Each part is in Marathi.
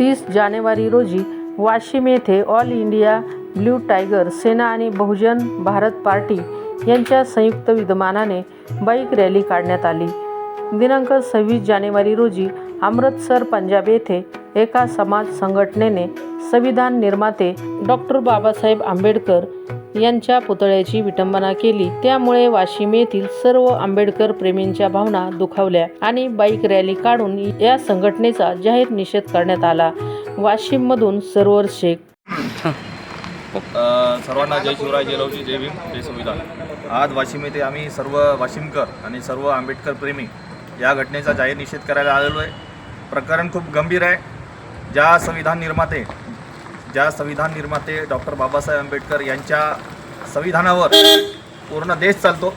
तीस जानेवारी रोजी वाशिम येथे all India blue tiger Sena आणि बहुजन भारत पार्टी यांच्या संयुक्त विद्यमानाने बाईक रॅली काढण्यात आली. दिनांक सव्वीस जानेवारी रोजी अमृतसर पंजाब येथे एका समाज संघटनेने संविधान निर्माते डॉक्टर बाबासाहेब आंबेडकर यांच्या पुतळ्याची विटंबना केली. त्यामुळे वाशिम येथील सर्व आंबेडकर प्रेमींच्या भावना दुखावल्या आणि बाईक रॅली काढून या संघटनेचा जाहीर निषेध करण्यात आला. वाशिममधून सरोवर शेख. सर्वांना जय शिवराय जय लवजी जय भीम जय संविधान. आज वाशिम येथे आम्ही सर्व वाशिमकर आणि सर्व आंबेडकर प्रेमी या घटनेचा जाहीर निषेध करायला आलेलो आहे. प्रकरण खूप गंभीर आहे. ज्या संविधान निर्माते ज्या संविधान निर्माते डॉक्टर बाबासाहेब आंबेडकर यांच्या संविधानावर पूर्ण देश चालतो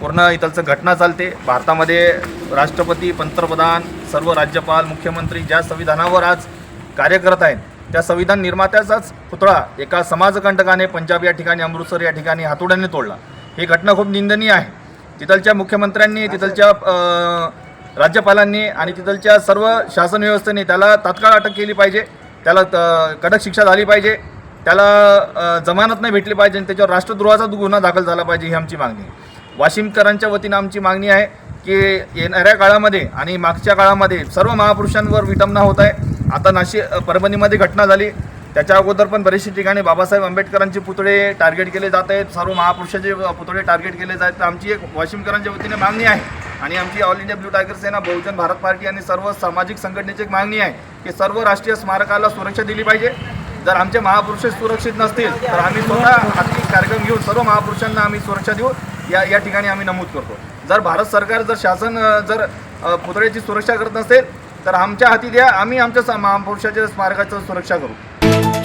पूर्ण इथलचं घटना चालते. भारतामध्ये राष्ट्रपती पंतप्रधान सर्व राज्यपाल मुख्यमंत्री ज्या संविधानावर आज कार्य करत आहेत त्या संविधान निर्मात्याचाच पुतळा एका समाजकंटकाने पंजाब या ठिकाणी अमृतसर या ठिकाणी हातोड्याने तोडला. ही घटना खूप निंदनीय आहे. तिथलच्या मुख्यमंत्र्यांनी तिथलच्या राज्यपालांनी आणि तिथलच्या सर्व शासन व्यवस्थेने त्याला तात्काळ अटक केली पाहिजे. त्याला त- कडक शिक्षा झाली पाहिजे. त्याला जमानत नाही भेटली पाहिजे आणि त्याच्यावर राष्ट्रद्रोहाचा गुन्हा दाखल झाला पाहिजे ही आमची मागणी वाशिमकरांच्या वतीनं आमची मागणी आहे की येणाऱ्या काळामध्ये आणि मागच्या काळामध्ये सर्व महापुरुषांवर विटंबना होत आहे. आता नाशिक परभणीमध्ये घटना झाली. त्याच्या अगोदर पण बरेचसे ठिकाणी बाबासाहेब आंबेडकरांचे पुतळे टार्गेट केले जात आहेत. सर्व महापुरुषाचे पुतळे टार्गेट केले जात आहेत. तर आमची एक वाशिमकरांच्या वतीने मागणी आहे. आणि आमची all India blue tiger Sena Bahujan Bharat party आणि सर्व सामाजिक संघटनेची एक मागणी आहे की सर्व राष्ट्रीय स्मारकाला सुरक्षा दिली पाहिजे. जर आमचे महापुरुष सुरक्षित नसतील तर आम्ही स्वतः हाती कार्यक्रम घेऊन सर्व महापुरुषांना आम्ही सुरक्षा देऊ. या या ठिकाणी आम्ही नमूद करतो. जर भारत सरकार जर शासन जर पुतळ्याची सुरक्षा करत नसेल तर आमच्या हाती द्या. आम्ही आमच्या महापुरुषाच्या स्मारकाचं सुरक्षा करू.